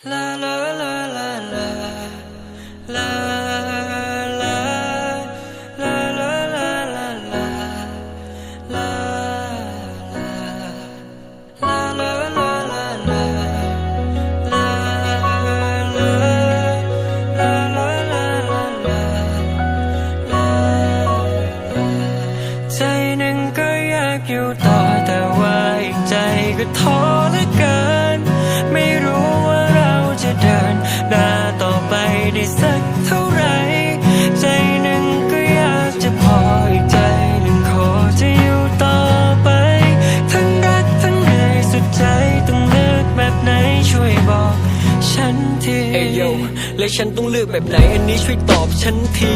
อยากอยู่ต่อแต่ว่าอีกใจก็ท้อ ทีเอยโยและฉันต้องเลือกแบบไหนอันนี้ช่วยตอบฉันที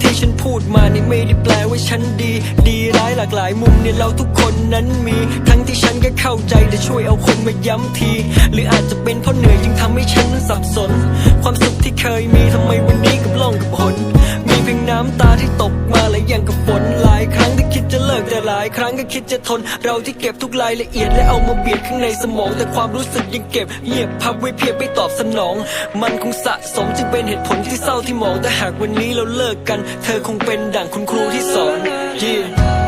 ที่ฉันพูดมานี่ไม่ได้แปลว่าฉันดี ดีร้ายหลากหลายมุมเนี่ยเราทุกคนนั้นมี ทั้งที่ฉันก็เข้าใจแต่ช่วยเอาคนมาย้ำที หรืออาจจะเป็นเพราะเหนื่อยจึงทำให้ฉันนั้นสับสน ความสุขที่เคยมีทำไมวันนี้กับล่องกับหนมีเพียงน้ำตาที่ตกมาและย่างกับฝนหลายคางที่คิดจะเลิกแต่หลายครั้งก็คิดจะทน เราที่เก็บทุกรายละเอียดและเอามาเบียดข้างในสมอง แต่ความรู้สึกยังเก็บเงียบพับไว้เพียงไม่ตอบสนอง มันคงสะสมจึงเป็นเหตุผลที่เศร้าที่มองแต่หากวันนี้เราเลิกกัน เธอคงเป็นดั่งคุณครูที่สอนยี่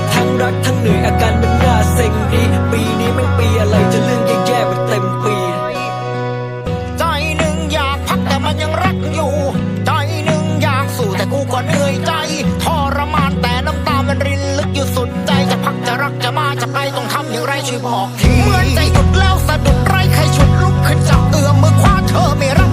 จะมาจะไปต้องทำอย่างไรช่วยบอกทีเหมือนใจหยุดแล้วสะดุดไรใครฉุดลุกขึ้นจากเอื้อมมือคว้าเธอไม่รับ